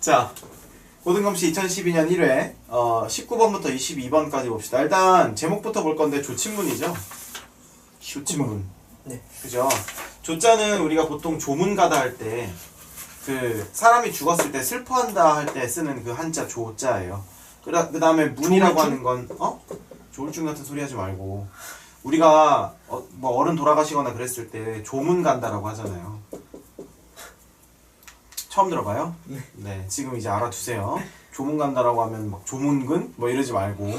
자, 고등검시 2012년 1회 어, 19번부터 22번까지 봅시다. 일단 제목부터 볼 건데 조친문이죠. 조친문. 네. 그죠? 조자는 우리가 보통 조문가다 할 때 그 사람이 죽었을 때 슬퍼한다 할 때 쓰는 그 한자 조자예요. 그다 그다음에 문이라고 조울증? 하는 건 어? 조울증 같은 소리 하지 말고 우리가 어, 뭐 어른 돌아가시거나 그랬을 때 조문 간다라고 하잖아요. 처음 들어봐요? 네. 지금 이제 알아두세요. 조문 간다라고 하면 막 조문근 뭐 이러지 말고.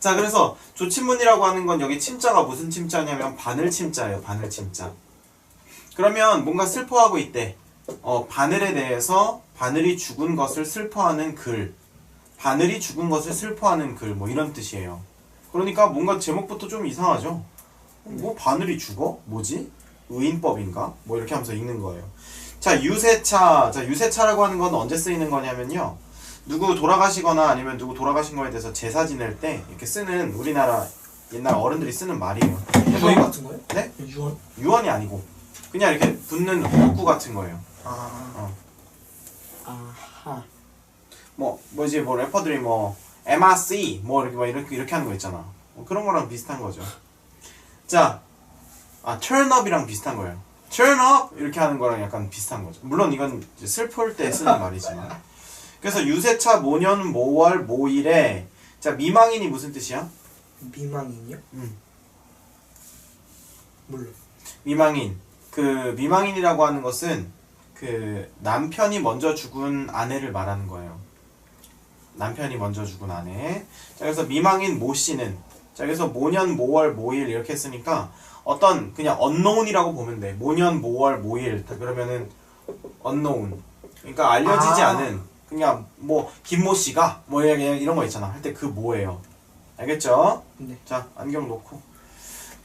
자, 그래서 조친문이라고 하는 건 여기 침자가 무슨 침자냐면 바늘 침자예요. 바늘 침자. 그러면 뭔가 슬퍼하고 있대. 어, 바늘에 대해서 바늘이 죽은 것을 슬퍼하는 글. 바늘이 죽은 것을 슬퍼하는 글. 뭐 이런 뜻이에요. 그러니까 뭔가 제목부터 좀 이상하죠? 뭐 바늘이 죽어? 뭐지? 의인법인가? 뭐 이렇게 하면서 읽는 거예요. 자, 유세차. 자, 유세차라고 하는 건 언제 쓰이는 거냐면요. 누구 돌아가시거나 아니면 누구 돌아가신 거에 대해서 제사 지낼 때 이렇게 쓰는 우리나라 옛날 어른들이 쓰는 말이에요. 뭐 유언 같은 거요? 네? 유언? 유언이 아니고 그냥 이렇게 붙는 문구 같은 거예요. 아. 어. 아하. 뭐 뭐지 뭐 래퍼들이 뭐 MRC 뭐 이렇게 막 이렇게 이렇게 하는 거 있잖아. 뭐 그런 거랑 비슷한 거죠. 자, 아 turn up이랑 비슷한 거예요. Turn up 이렇게 하는 거랑 약간 비슷한 거죠. 물론 이건 슬플 때 쓰는 말이지만. 그래서 유세차 모년 모월 모일에 자 미망인이 무슨 뜻이야? 미망인요? 음. 몰라. 미망인 그 미망인이라고 하는 것은 그 남편이 먼저 죽은 아내를 말하는 거예요. 남편이 먼저 죽은 아내. 자 그래서 미망인 모 씨는 자 그래서 모년 모월 모일 이렇게 했으니까 어떤 그냥 unknown이라고 보면 돼. 모년 모월 모일 다 그러면은 unknown. 그러니까 알려지지 아. 않은 그냥 뭐 김모 씨가 뭐 그냥 이런 거 있잖아. 할 때 그 뭐예요. 알겠죠? 네. 자, 안경 놓고.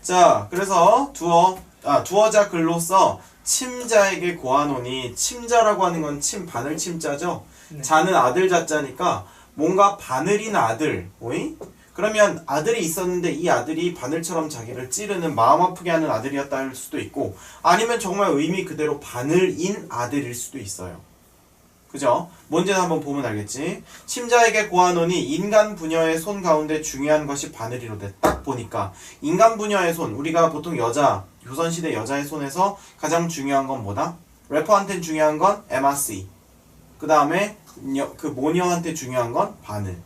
자, 그래서 두어, 아, 두어자 글로써 침자에게 고하노니, 침자라고 하는 건 침, 바늘 침자죠? 네. 자는 아들 자자니까 뭔가 바늘인 아들, 오이? 그러면 아들이 있었는데 이 아들이 바늘처럼 자기를 찌르는 마음 아프게 하는 아들이었다 할 수도 있고, 아니면 정말 의미 그대로 바늘인 아들일 수도 있어요. 그죠? 뭔지는 한번 보면 알겠지? 침자에게 고하노니 인간 부녀의 손 가운데 중요한 것이 바늘이로되 딱 보니까 인간 부녀의 손 우리가 보통 여자 조선시대 여자의 손에서 가장 중요한 건 뭐다? 래퍼한테는 중요한 건 MRC 그 다음에 그 모녀한테 중요한 건 바늘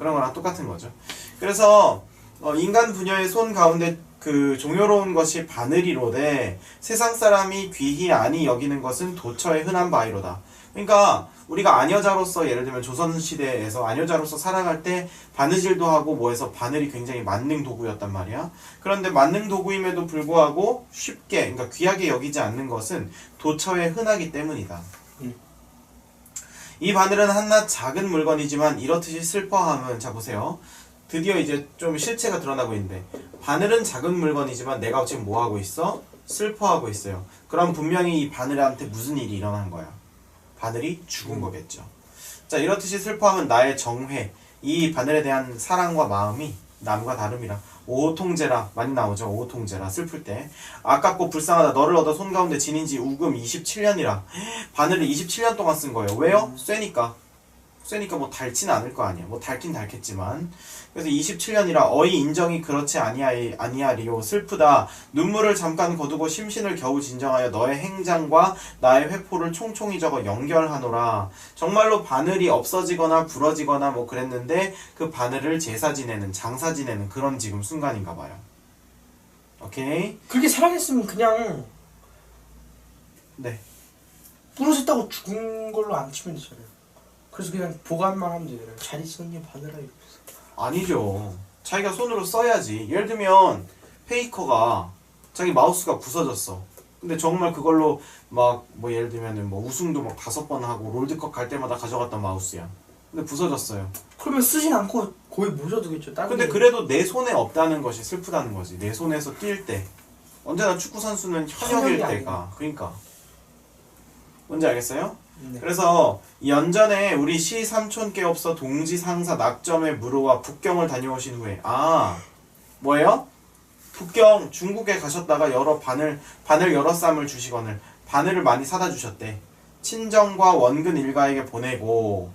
그런 거랑 똑같은 거죠 그래서 어, 인간 부녀의 손 가운데 그 종요로운 것이 바늘이로되 세상 사람이 귀히 아니 여기는 것은 도처의 흔한 바이로다 그러니까 우리가 아녀자로서 예를 들면 조선시대에서 아녀자로서 살아갈 때 바느질도 하고 뭐해서 바늘이 굉장히 만능 도구였단 말이야. 그런데 만능 도구임에도 불구하고 쉽게 그러니까 귀하게 여기지 않는 것은 도처에 흔하기 때문이다. 음. 이 바늘은 한낱 작은 물건이지만 이렇듯이 슬퍼함은 자 보세요. 드디어 이제 좀 실체가 드러나고 있는데 바늘은 작은 물건이지만 내가 지금 뭐 하고 있어? 슬퍼하고 있어요. 그럼 분명히 이 바늘한테 무슨 일이 일어난 거야? 바늘이 죽은 거겠죠. 자, 이렇듯이 슬퍼하면 나의 정회, 이 바늘에 대한 사랑과 마음이 남과 다름이라. 오통제라 많이 나오죠. 오통제라 슬플 때 아깝고 불쌍하다 너를 얻어 손 가운데 지닌 지 우금 27년이라 바늘을 27년 동안 쓴 거예요. 왜요? 쇠니까. 쇠니까 뭐 닳지는 않을 거 아니야. 뭐 닳긴 닳겠지만. 그래서 27년이라 어이 인정이 그렇지 아니하이 아니하리요 슬프다 눈물을 잠깐 거두고 심신을 겨우 진정하여 너의 행장과 나의 회포를 총총히 적어 연결하노라 정말로 바늘이 없어지거나 부러지거나 뭐 그랬는데 그 바늘을 제사 지내는 장사 지내는 그런 지금 순간인가 봐요 오케이 그렇게 사랑했으면 그냥 네 부러졌다고 죽은 걸로 안 치면 되잖아요. 그래서 그냥 보관만 하면 되잖아요. 잘 있었냐 바늘아 이러면서. 아니죠. 자기가 손으로 써야지. 예를 들면 페이커가 자기 마우스가 부서졌어. 근데 정말 그걸로 막 뭐 예를 들면은 뭐 우승도 막 다섯 번 하고 롤드컵 갈 때마다 가져갔던 마우스야. 근데 부서졌어요. 그러면 쓰진 않고 거의 모셔두겠죠. 다른 근데 데. 그래도 내 손에 없다는 것이 슬프다는 거지. 내 손에서 뛸 때. 언제나 축구 선수는 현역일 현역이 때가. 그러니까. 뭔지 알겠어요? 네. 그래서 연전에 우리 시 삼촌께 없어 동지 상사 낙점의 무로와 북경을 다녀오신 후에 아 뭐예요? 북경 중국에 가셨다가 여러 바늘 바늘 여러 쌈을 주시거늘 바늘을 많이 사다 주셨대. 친정과 원근 일가에게 보내고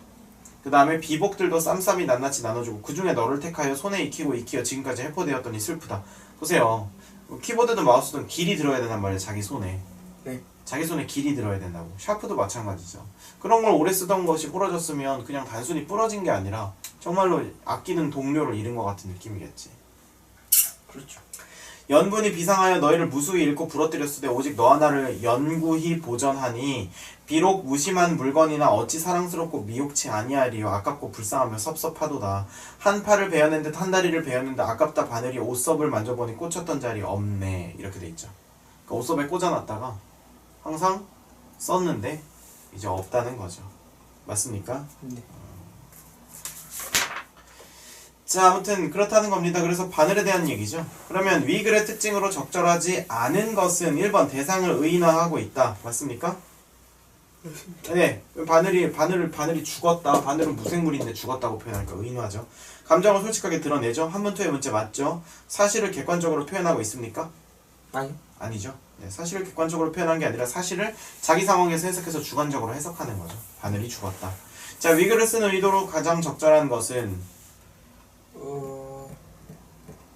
그 다음에 비복들도 쌈쌈이 낱낱이 나눠주고 그 중에 너를 택하여 손에 익히고 익히어 지금까지 해포되었더니 슬프다. 보세요. 키보드든 마우스든 길이 들어야 된단 말이에요. 자기 손에. 네. 자기 손에 길이 들어야 된다고. 샤프도 마찬가지죠. 그런 걸 오래 쓰던 것이 부러졌으면 그냥 단순히 부러진 게 아니라 정말로 아끼는 동료를 잃은 것 같은 느낌이겠지. 그렇죠. 연분이 비상하여 너희를 무수히 잃고 부러뜨렸으되 오직 너 하나를 연구히 보전하니 비록 무심한 물건이나 어찌 사랑스럽고 미혹치 아니하리요 아깝고 불쌍하며 섭섭하도다 한 팔을 베어낸 듯한 다리를 베었는데 아깝다 바늘이 옷섭을 만져보니 꽂혔던 자리 없네 이렇게 돼 있죠 그러니까 옷섭에 꽂아놨다가 항상 썼는데 이제 없다는 거죠 맞습니까? 네. 자, 아무튼 그렇다는 겁니다. 그래서 바늘에 대한 얘기죠. 그러면 위글의 특징으로 적절하지 않은 것은 1번 대상을 의인화하고 있다. 맞습니까? 네. 바늘이 바늘을 바늘이 죽었다. 바늘은 무생물인데 죽었다고 표현하니까 의인화죠. 감정을 솔직하게 드러내죠. 한문토의 문제 맞죠? 사실을 객관적으로 표현하고 있습니까? 아니. 아니죠. 네, 사실을 객관적으로 표현한 게 아니라 사실을 자기 상황에서 해석해서 주관적으로 해석하는 거죠. 바늘이 죽었다. 자, 위글을 쓰는 의도로 가장 적절한 것은 어.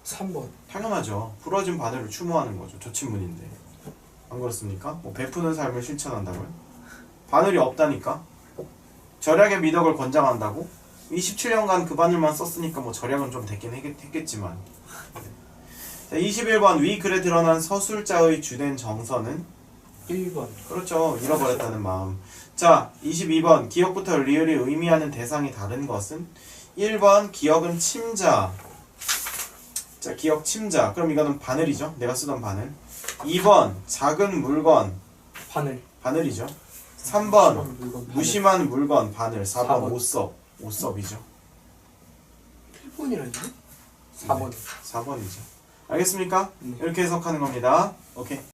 3번. 당연하죠. 부러진 바늘을 추모하는 거죠. 조친문인데. 안 그렇습니까? 뭐 베푸는 삶을 실천한다고요? 바늘이 없다니까? 절약의 미덕을 권장한다고? 27년간 그 바늘만 썼으니까 뭐 절약은 좀 됐긴 했겠, 했겠지만. 자, 21번 위 글에 드러난 서술자의 주된 정서는 1번. 그렇죠. 잃어버렸다는 마음. 자, 22번 기억부터 리을이 의미하는 대상이 다른 것은 1번 기억은 침자. 자, 기억 침자. 그럼 이거는 바늘이죠. 내가 쓰던 바늘. 2번 작은 물건. 바늘. 바늘이죠. 3번 물건. 바늘. 무심한 물건 바늘. 4번 사번. 옷섭. 옷섭이죠. 1번이라니? 4번. 4번이죠. 알겠습니까? 네. 이렇게 해석하는 겁니다. 오케이.